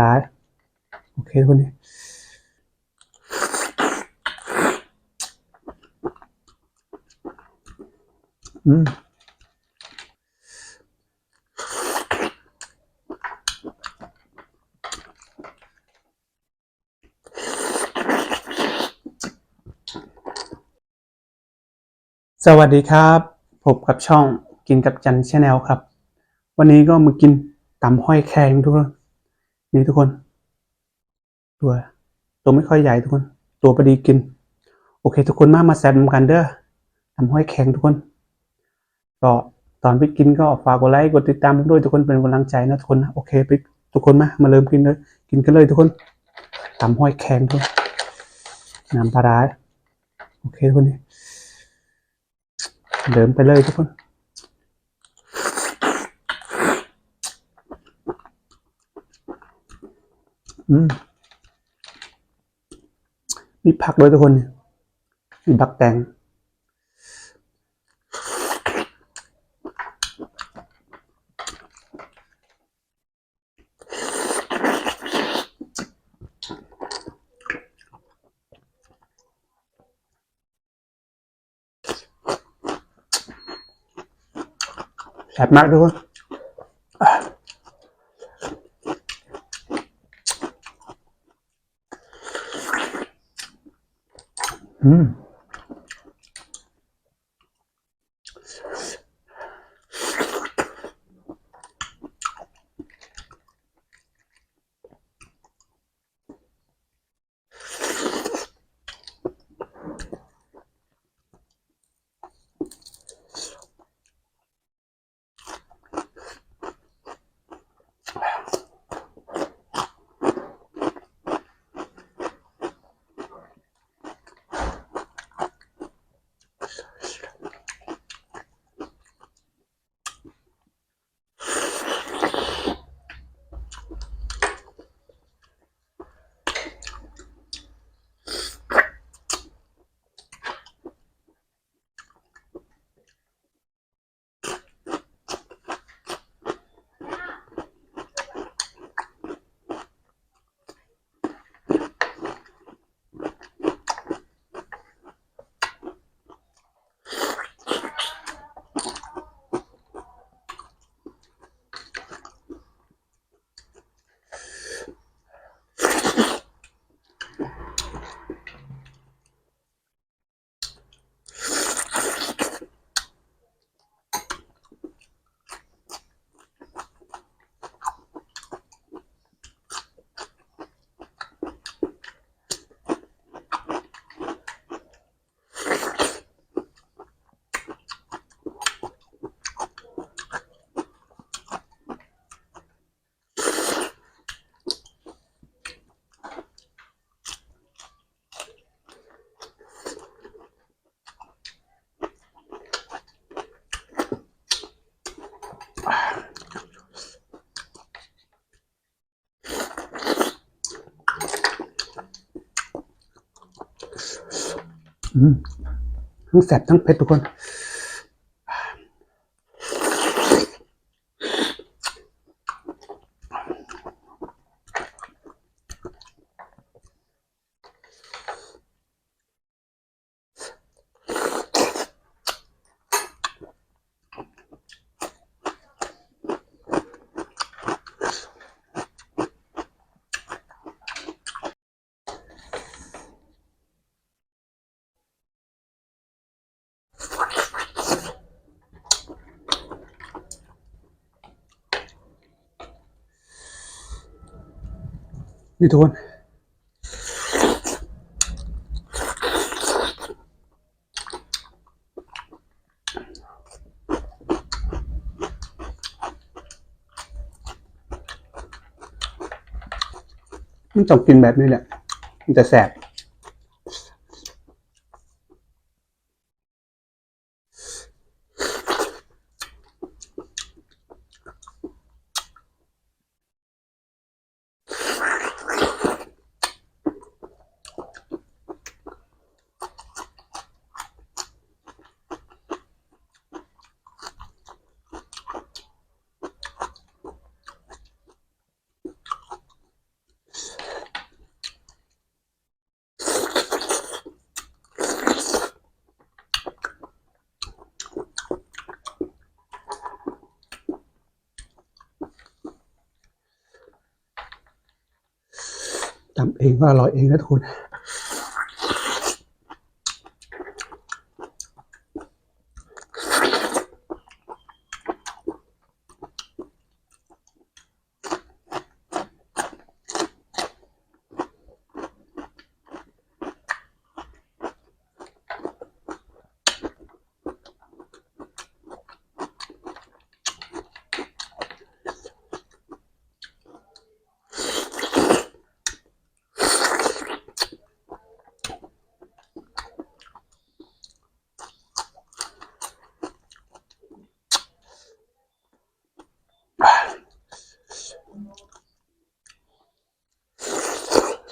ร้ายโอเคทุกคนนี่อืมสวัสดีครับพบกับช่องกินกับจันชาแนลครับ วันนี้ก็มากินตำห้อยแครงทุกคน นี่ทุกคน ตัว ตัวไม่ค่อยใหญ่ทุกคน ตัวพอดีกิน โอเค ทุกคนมามาแซมกันเด้อตำห้อยแครงทุกคน ก็ตอนไปกินก็ฝากกดไลค์กดติดตามด้วยทุกคนเป็นกำลังใจนะทุกคนนะโอเคไปทุกคนมามาเริ่มกินเลยกินกันเลยทุกคนตำห้อยแครงทุกคนน้ำปลาร้าโอเคทุกคนเดินไปเลยทุกคน มีผักด้วยทุกคน มีบักแตงแซ่บมากทุกคน อื ทั้งแสบทั้งเผ็ดทุกคน นี่ทุกคนมันต้องกินแบบนี้แหละ มันจะแสบ ทำเองก็อร่อยเองนะทุกคน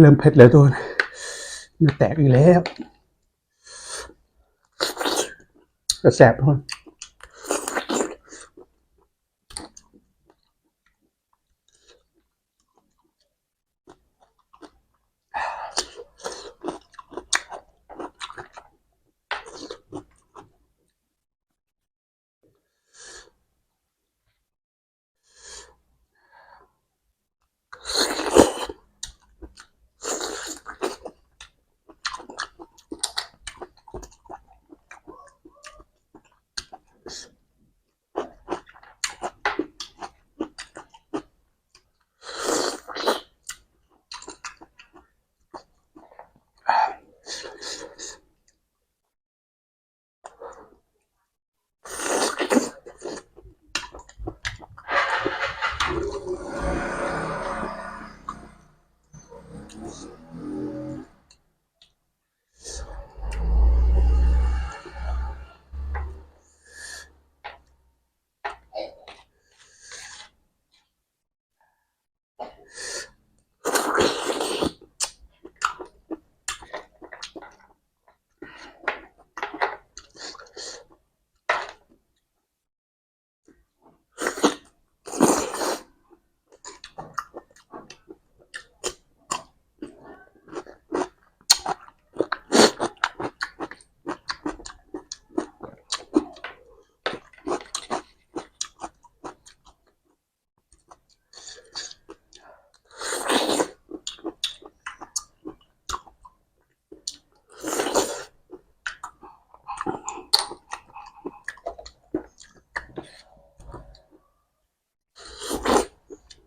เริ่มเผ็ดแล้วทุกคนเนื้อแตกอีกแล้วจะแสบทุกคน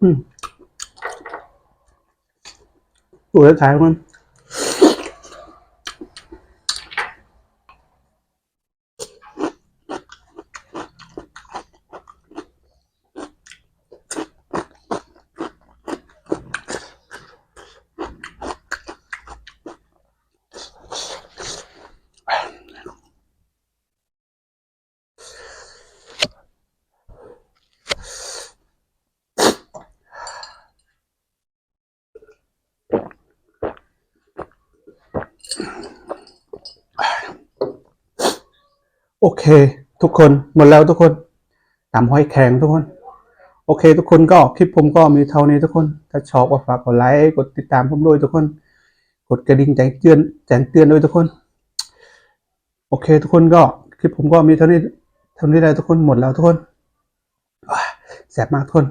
อืมตัวท้ายมัน โอเค ทุกคนหมดแล้วทุกคนตำห้อยแข็งทุกคน โอเค ทุกคนก็คลิปผมก็มีเท่านี้ทุกคน ถ้าชอบก็ฝากกดไลค์กดติดตามผมด้วยทุกคน กดกระดิ่งแจ้งเตือนแจ้งเตือนด้วยทุกคน โอเค ทุกคนก็คลิปผมก็มีเท่านี้เท่านี้เลยทุกคนหมดแล้วทุกคนแสบมากทุกคน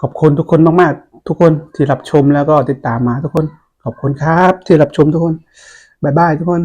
ขอบคุณทุกคนมากๆ ทุกคนที่รับชมแล้วก็ติดตามมาทุกคน ขอบคุณครับที่รับชมทุกคน บ๊ายบายทุกคน